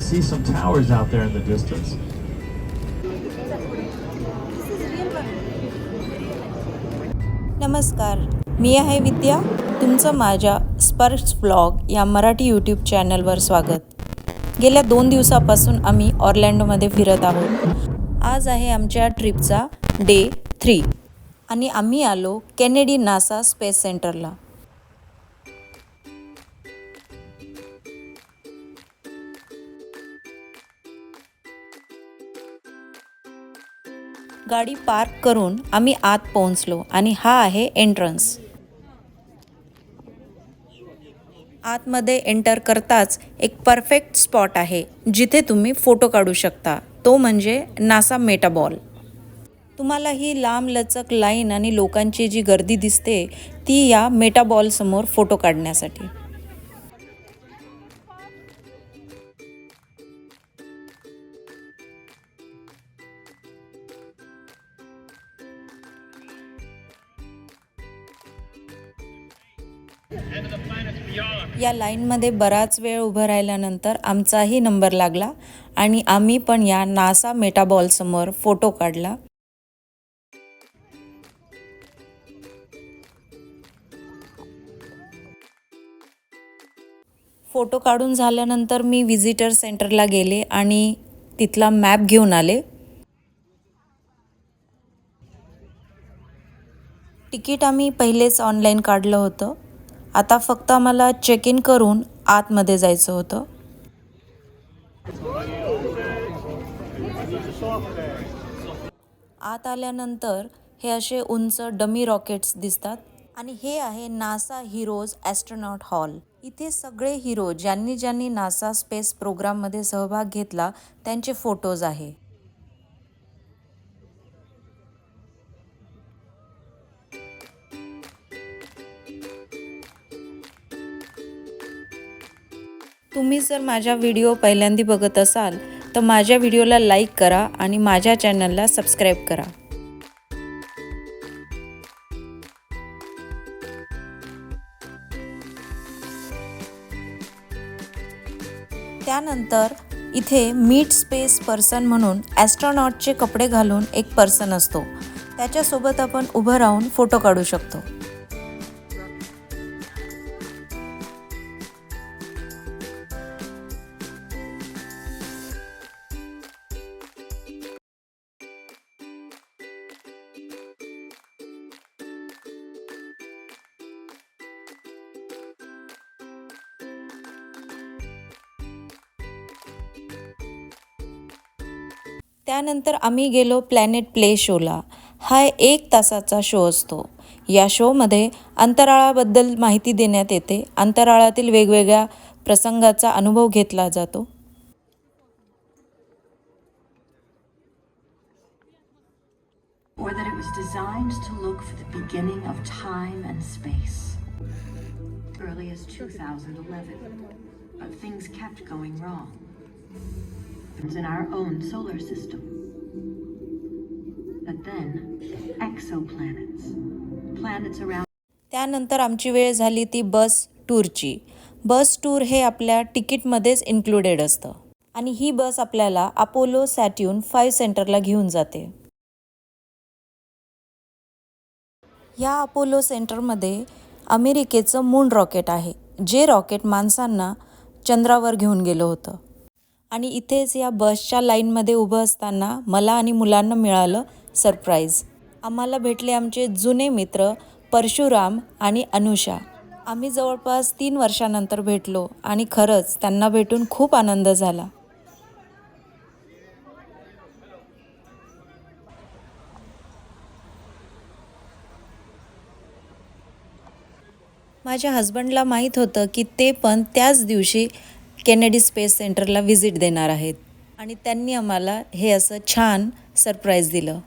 See some towers out there in the distance. नमस्कार मी आहे विद्या. तुमचं माझ्या स्पर्श ब्लॉग या मराठी यूट्यूब चॅनलवर स्वागत. गेल्या दोन दिवसापासून आम्ही ऑर्लँडोमध्ये फिरत आहोत. आज आहे आमच्या ट्रिपचा डे थ्री आणि आम्ही आलो केनेडी नासा स्पेस सेंटरला. गाडी पार्क करून आम्ही आत पोहोचलो आणि हा आहे एंट्रन्स. आतमध्ये एंटर करताच एक परफेक्ट स्पॉट आहे जिथे तुम्ही फोटो काढू शकता. तो म्हणजे नासा मेटाबॉल. तुम्हाला ही लांब लचक लाईन आणि लोकांची जी गर्दी दिसते ती या मेटाबॉलसमोर फोटो काढण्यासाठी. या लाईनमध्ये बराच वेळ उभं राहिल्यानंतर आमचाही नंबर लागला आणि आम्ही पण या नासा मेटाबॉलसमोर फोटो काढला. फोटो काढून झाल्यानंतर मी विजिटर सेंटरला गेले आणि तिथला मॅप घेऊन आले. तिकीट आम्ही पहिलेच ऑनलाईन काढलं होतं. आता फक्त आम्हाला चेक इन करून आतमध्ये जायचं होतं. आत आल्यानंतर हे असे उंच डमी रॉकेट्स दिसतात. आणि हे आहे नासा हिरोज ॲस्ट्रोनॉट हॉल इथे सगळे हिरो ज्यांनी ज्यांनी नासा स्पेस प्रोग्राममध्ये सहभाग घेतला त्यांचे फोटोज आहे. तुम्ही जर माझ्या व्हिडिओ पहिल्यांदा बघत असाल तर माझ्या व्हिडिओला लाईक करा आणि माझ्या चॅनलला सबस्क्राईब करा. त्यानंतर इथे मीट स्पेस पर्सन म्हणून ॲस्ट्रॉनॉटचे कपडे घालून एक पर्सन असतो. त्याच्यासोबत आपण उभं राहून फोटो काढू शकतो. त्यानंतर आम्ही गेलो प्लॅनेट प्ले शोला हा एक तासाचा शो असतो या शोमध्ये अंतराळाबद्दल माहिती देण्यात येते अंतराळातील वेगवेगळ्या प्रसंगाचा अनुभव घेतला जातो or that it was designed to look for the beginning of time and space. Early as 2011, but things kept going wrong. In our own solar system. But then, exoplanets, planets around. त्यानंतर आमची वेळ झाली ती बस टूरची बस tour हे आपल्या तिकीटमध्येच included असतं आणि ही बस आपल्याला अपोलो सॅट्यून फाईव्ह सेंटरला घेऊन जाते या अपोलो सेंटरमध्ये अमेरिकेचं मून रॉकेट आहे जे रॉकेट माणसांना चंद्रावर घेऊन गेलं होतं आणि इथेच या बसच्या लाईनमध्ये उभं असताना मला आणि मुलांना मिळालं सरप्राईज. आम्हाला भेटले आमचे जुने मित्र परशुराम आणि अनुषा. आम्ही जवळपास तीन वर्षानंतर भेटलो आणि खरंच त्यांना भेटून खूप आनंद झाला. माझ्या हस्बंडला माहीत होतं की ते पण त्याच दिवशी केनेडी स्पेस सेंटरला व्हिजिट देणार आहेत. आणि त्यांनी आम्हाला हे असं छान सरप्राईज दिलं.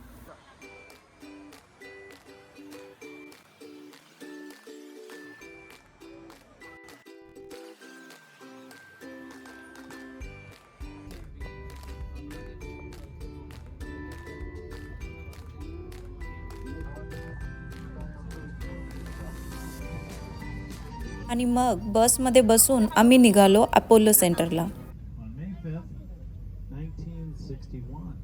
आणि मग बसमध्ये बसून आम्ही निघालो अपोलो सेंटरला On May 5th, 1961.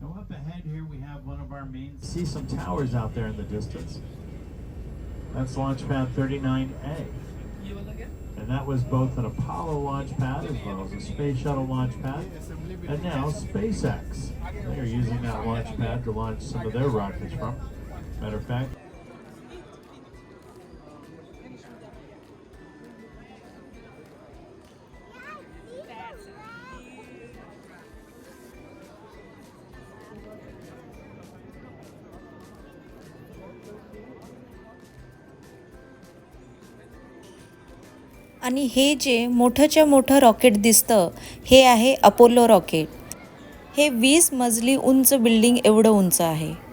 Now up ahead here we have one of our main. See some towers out there in the distance. That's launch pad 39A. And that was both an Apollo launch pad as well as a space shuttle launch pad. And now SpaceX. They are using that launch pad to launch some of their rockets from. Matter of fact, आणि हे जे मोठंच्या मोठं rocket दिसतं हे आहे Apollo rocket. हे वीस मजली उंच बिल्डिंग एवढं उंच आहे.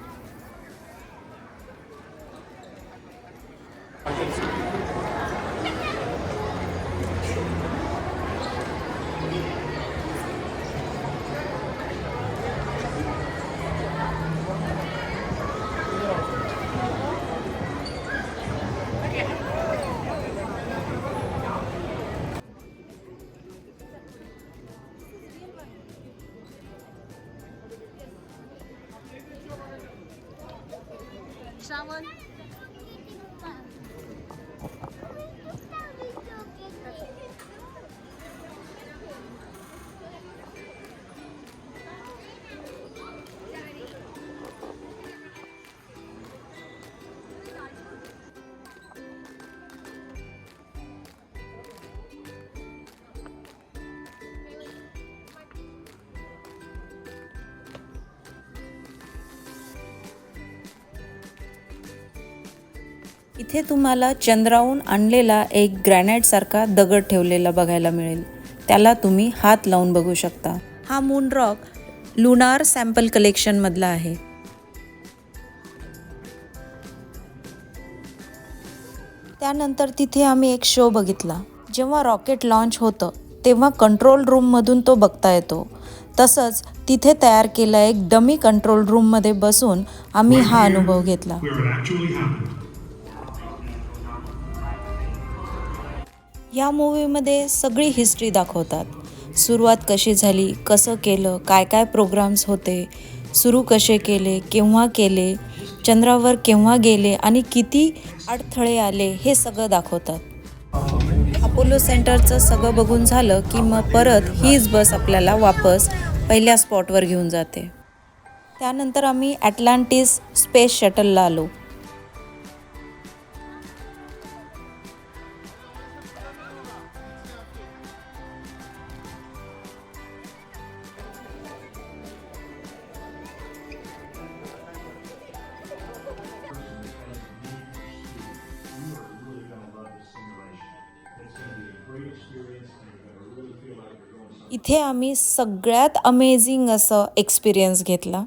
someone? इथे तुम्हाला चंद्राहून आणलेला एक ग्रॅनाईटसारखा दगड ठेवलेला बघायला मिळेल. त्याला तुम्ही हात लावून बघू शकता. हा मून रॉक लुनार सॅम्पल कलेक्शनमधला आहे. त्यानंतर तिथे आम्ही एक शो बघितला. जेव्हा रॉकेट लॉन्च होतं तेव्हा कंट्रोल रूममधून तो बघता येतो. तसंच तिथे तयार केला एक डमी कंट्रोल रूममध्ये बसून आम्ही हा अनुभव घेतला. या मूवीमध्ये सगळी हिस्ट्री दाखवतात. सुरुवात कशी झाली कसं केलं काय काय प्रोग्राम्स होते सुरू कसे केले केव्हा केले चंद्रावर केव्हा गेले आणि किती अडथळे आले हे सगळं दाखवतात. अपोलो सेंटरचं सगळं बघून झालं की मग परत हीच बस आपल्याला वापस पहिल्या स्पॉटवर घेऊन जाते. त्यानंतर आम्ही ॲटलांटिस स्पेस शटलला आलो. इथे आम्ही सगळ्यात अमेझिंग असं एक्सपिरियन्स घेतला.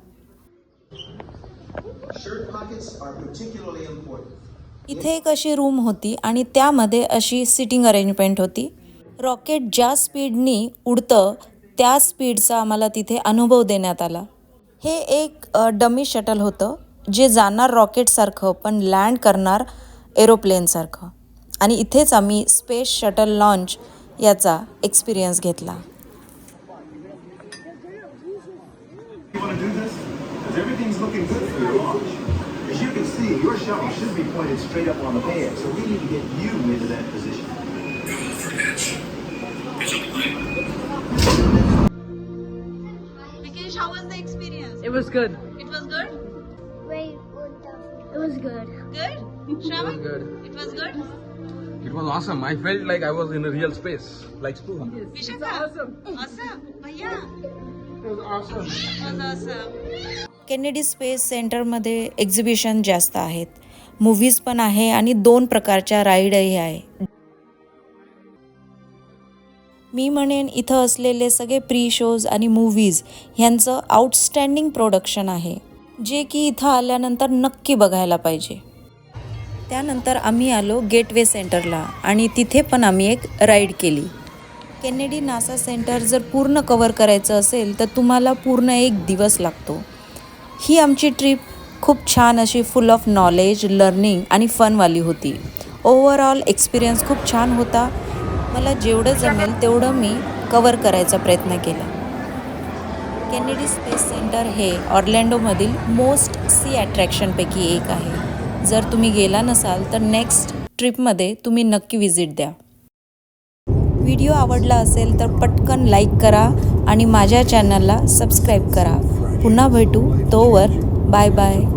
इथे एक अशी रूम होती आणि त्यामध्ये अशी सिटिंग अरेंजमेंट होती. रॉकेट ज्या स्पीडनी उडतं त्या स्पीडचा आम्हाला तिथे अनुभव देण्यात आला. हे एक डमी शटल होतं जे जाणार रॉकेटसारखं पण लँड करणार एरोप्लेनसारखं आणि इथेच आम्ही स्पेस शटल लॉन्च याचा एक्सपिरियन्स घेतला. You want to do this? Because everything's looking good for your launch. As you can see, your shuttle should be pointed straight up on the pad, so we need to get you into that position. Vikesh, how was the experience? It was good. It was good? Wait, what the? It was good. Good? Shravan? Good. It was good? It was awesome. I felt like I was in a real space, like spoon. Vishaka? awesome. Awesome. Bhaiya? Kennedy space सेंटरमध्ये exhibition जास्त आहेत. Movies पण आहे आणि दोन प्रकारच्या राईडही आहे. मी म्हणेन इथं असलेले सगळे प्री शोज आणि मूव्हीज ह्यांचं आउटस्टँडिंग प्रोडक्शन आहे. जे की इथं आल्यानंतर नक्की बघायला पाहिजे. त्यानंतर आम्ही आलो गेटवे सेंटरला आणि तिथे पण आम्ही एक राईड केली. केनेडी नासा सेंटर जर पूर्ण कवर करायचं असेल तर तुम्हाला पूर्ण एक दिवस लागतो. ही आमची ट्रिप खूप छान अशी फुल ऑफ नॉलेज लर्निंग आणि फनवाली होती. ओव्हरऑल एक्सपिरियन्स खूप छान होता. मला जेवढं जमेल तेवढं मी कवर करायचा प्रयत्न केला. केनेडी स्पेस सेंटर हे ऑर्लँडोमधील मोस्ट सी अट्रॅक्शनपैकी एक आहे. जर तुम्ही गेला नसाल तर नेक्स्ट ट्रिपमध्ये तुम्ही नक्की व्हिजिट द्या. व्हिडिओ आवडला असेल तर पटकन लाईक करा आणि माझ्या चॅनलला सबस्क्राईब करा. पुन्हा भेटू. तोवर बाय बाय.